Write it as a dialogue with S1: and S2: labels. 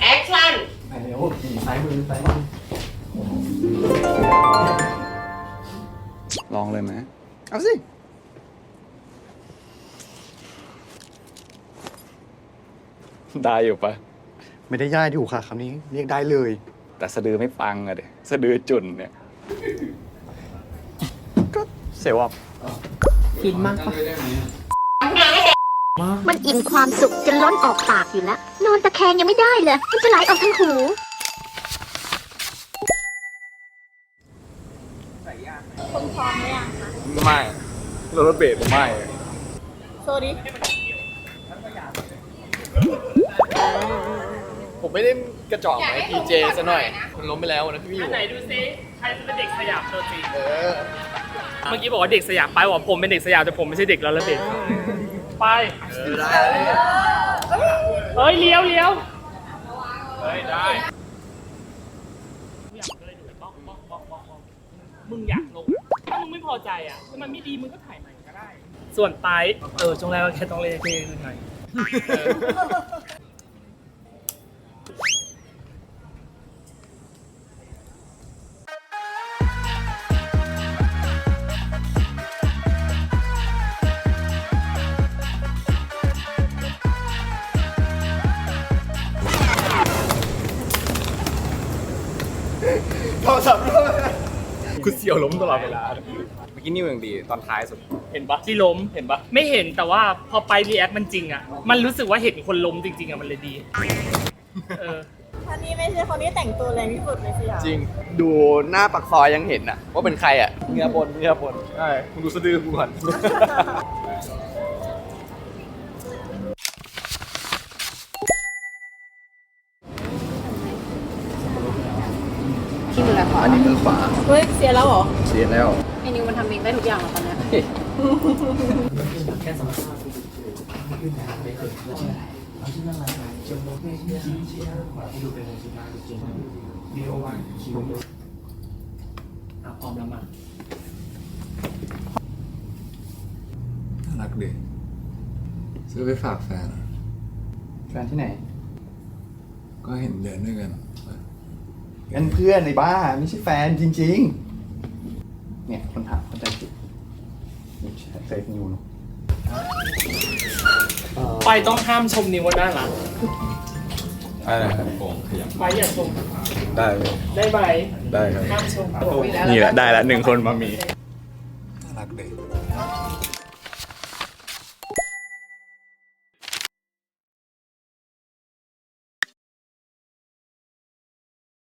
S1: แอคชั่น
S2: ไปเร็วซ้ายมือซ้ายมือ
S3: ลองเลยไหมเอาสิ ได้อยู่ปะ
S2: ไม่ได้ย่ายถูกค่ะคำนี้ เรียกได้เลย
S3: แต่สะดือไม่ฟังอะเด็สะดือจุนเนี่ย
S2: ก็เสียวอะ
S1: ฟินมากปะ
S4: มันอิ่มความสุขจนล้นออกปากอยู่แล้ว นอนตะแคงยังไม่ได้เลยมันจะไหลออกทางหู
S3: ไม่โรลเบดไม่
S1: โซดิ
S5: ผมไม่ได้กระจอกไหมพีเจซะหน่อย มันล้มไปแล้วนะพี่อยู่
S6: ไหนดูซิใครเป็นเด็กสยามตัวจริง
S5: เออ
S6: เมื่อกี้บอกว่าเด็กสยามไปบอกว่าผมเป็นเด็กสยามแต่ผมไม่ใช่เด็กแล้วละเด็กไปเฮ้ยเลี้ยวเลี้ยวเฮ้ยได้มึงอยากลงถ้ามึงไม่พอใจอะถ้ามันไม่ดีมึงก็ถ่ายใหม่ก็ได้ ส่วนไปเออช่วงแรกก็แค่ต้องเล่นเท่หน่อย กูเสียวล้มตลอดเวลา
S3: เมื่อกี้นิ้วยังดีตอนท้ายสุด
S6: เห็นปะที่ล้มเห็นปะไม่เห็นแต่ว่าพอไปรีแอคมันจริงอะ มันรู้สึกว่าเห็นคนล้มจริงๆอะมันเลยดี เออ
S1: อันนี้ไม่ใช่คนที่แต่งตัวแรงที่สุดในสยาม
S5: จริง ดูหน้าปักซอยยังเห็นอะว่าเป็นใครอะเงือบนเงือบนใช่มึงดูสะดือกูก่อน
S2: อันนี้มือขวา
S1: เฮ้ยเสียแล้วเหรอ
S2: เสียแล้ว
S1: ไอ้นิวมันทำเองได้ทุกอย่างเหรอตอนเนี้ย
S6: พร้อมแล้วมา
S3: น่ารักดีซื้อไปฝากแฟนอะ
S2: แฟนที่ไหน
S3: ก็เห็นเดินด้วยกัน
S2: งั้นเพื่อนในบ้าไม่ใช่แฟนจริง ๆ เนี่ยคนถามเข้าใจผิดนี่เฟซนิวเนอะ
S6: ไปต้องห้ามชมนิ้วว่าน่ารัก
S3: อะไรครับผมขยับ
S6: ไปอย่าชม
S3: ได้เลย
S6: ได้ไหม
S3: ได้ครับ
S6: ห้ามชม
S3: นี่แหละได้ละหนึ่งคนมามี น่ารักดี